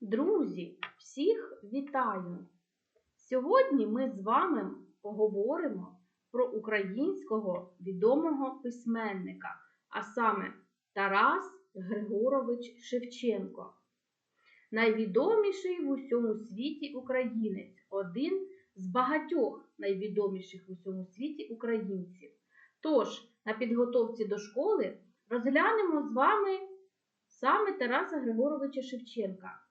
Друзі, всіх вітаю! Сьогодні ми з вами поговоримо про українського відомого письменника, а саме Тарас Григорович Шевченко. Найвідоміший в усьому світі українець, один з багатьох найвідоміших в усьому світі українців. Тож, на підготовці до школи розглянемо з вами саме Тараса Григоровича Шевченка.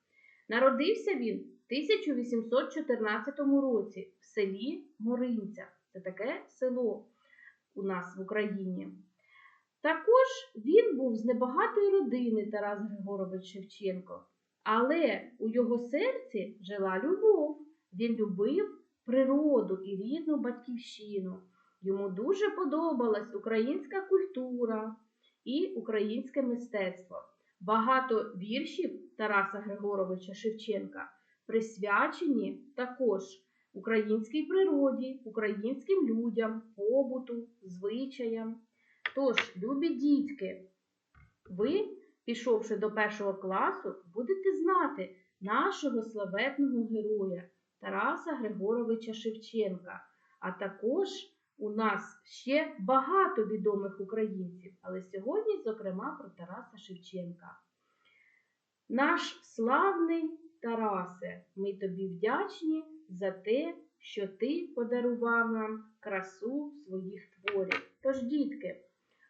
Народився він в 1814 році в селі Моринця. Це таке село у нас в Україні. Також він був з небагатої родини Тарас Григорович Шевченко, але у його серці жила любов. Він любив природу і рідну батьківщину. Йому дуже подобалась українська культура і українське мистецтво. Багато віршів Тараса Григоровича Шевченка присвячені також українській природі, українським людям, побуту, звичаям. Тож, любі дітки, ви, пішовши до першого класу, будете знати нашого славетного героя Тараса Григоровича Шевченка, а також у нас ще багато відомих українців, але сьогодні, зокрема, про Шевченка. Наш славний Тарасе, ми тобі вдячні за те, що ти подарував нам красу своїх творів. Тож, дітки,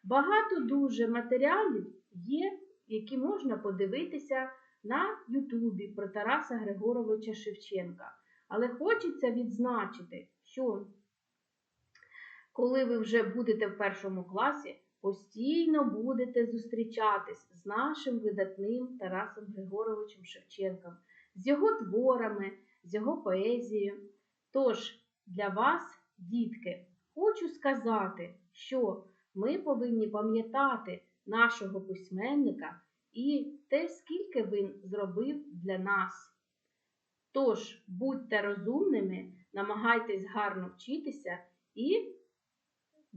багато дуже матеріалів є, які можна подивитися на Ютубі про Тараса Григоровича Шевченка. Але хочеться відзначити, що коли ви вже будете в першому класі, постійно будете зустрічатись з нашим видатним Тарасом Григоровичем Шевченком, з його творами, з його поезією. Тож для вас, дітки, хочу сказати, що ми повинні пам'ятати нашого письменника і те, скільки він зробив для нас. Тож будьте розумними, намагайтесь гарно вчитися і